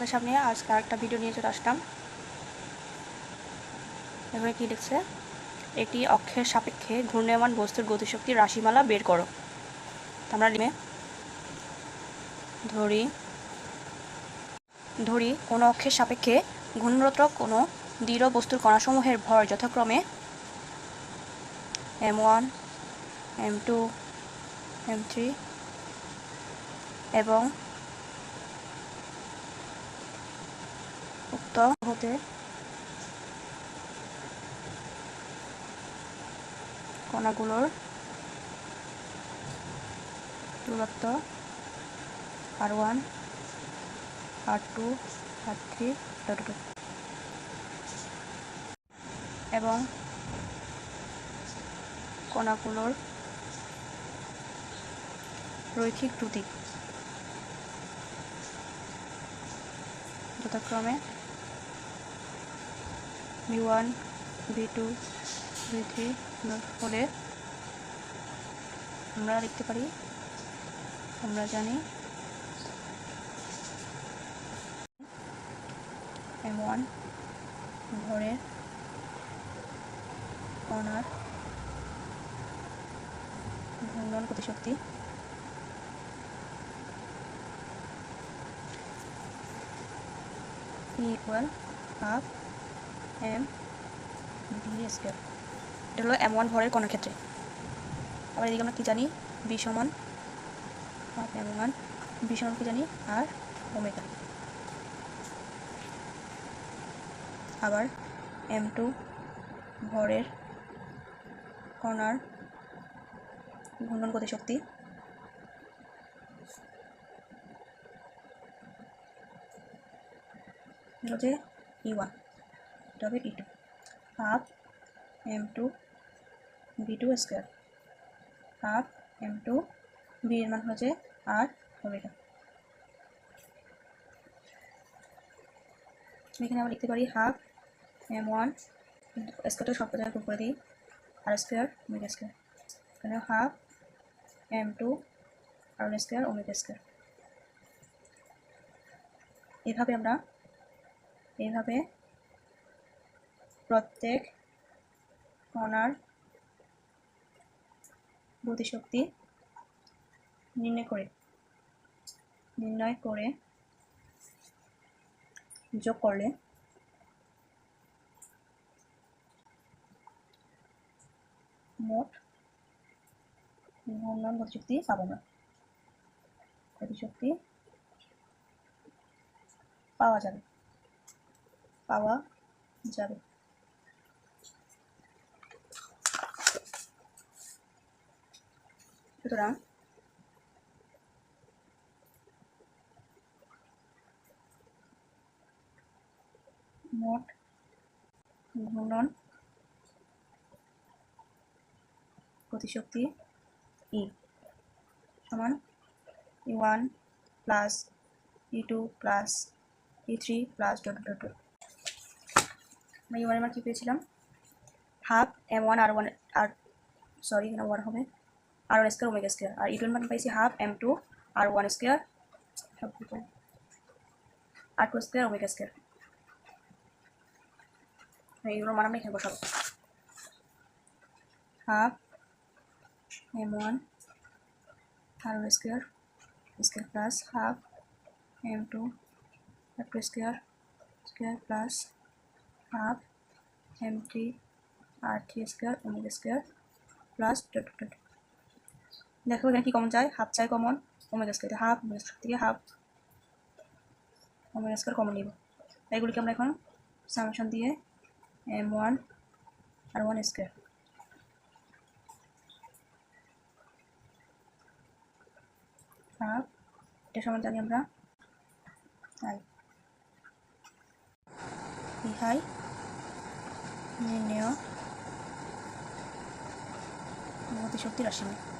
তোমাদের সামনে আজকে আরেকটা ভিডিও নিয়ে চলে আসলাম। এখানে কি লিখছে? একটি অক্ষের সাপেক্ষে ঘূর্ণায়মান বস্তুর গতিশক্তির রাশিমালা বের করো। আমরা লিখে ধরি ধরি, কোনো অক্ষের সাপেক্ষে ঘূর্ণরত কোনো দৃঢ় বস্তুর কণাসমূহের ভর যথাক্রমে M one, M two, M three এবং উক্ত হতে কণাগুলোর দূরত্ব R one R two R three এবং কণাগুলোর রৈখিক দ্রুতি যথাক্রমে V one V two V three হলে আমরা লিখতে পারি, আমরা জানি এম ওয়ান ভরের কণার ঘূর্ণন গতিশক্তি। E equal m v square এটা হলো এম ওয়ান ভরের কণার ক্ষেত্রে আবার এদিকে আমরা কী জানি? বি সমান। এম ওয়ান বি সমান কী জানি? আর ওমেগা আবার এম টু ভরের কণার ঘূর্ণন গতিশক্তি হচ্ছে ই ওয়ান এটা হবে E two half M two V two square. Half M two V এর মান হচ্ছে আর ওমেগা এখানে আমরা লিখতে পারি হাফ এম ওয়ান স্কোয়ারটা সব গুণ করে দিই। R square omega square. এখানে half M two R square omega square. এভাবে আমরা এইভাবে প্রত্যেক কণার গতিশক্তি নির্ণয় করে নির্ণয় করে যোগ করলে মোট ঘূর্ণন গতিশক্তি পাবো না গতিশক্তি পাওয়া যাবে পাওয়া যাবে। সুতরাং মোট ঘূর্ণন গতিশক্তি ই সমান E one plus E two plus E three plus dot dot dot আমরা ই ওয়ান কী পেয়েছিলাম? Half M one R one R sorry one হবে। R one square omega square আর ই টু মান পাইছি half M two R one square R two square omega square এইগুলো মান আমরা এখানে বসাবো half M one R one square square plus half M two R two square square plus half M three R three square omega square plus dot dot দেখো এখানে কি common চাই? Half চাই common omega square half omega থেকে half omega square common নিব। এগুলিকে আমরা এখন সামেশন দিয়ে M one R one square half এটা সমান জানি আমরা আই ইহাই নির্ণয় গতিশক্তি রাশিমালা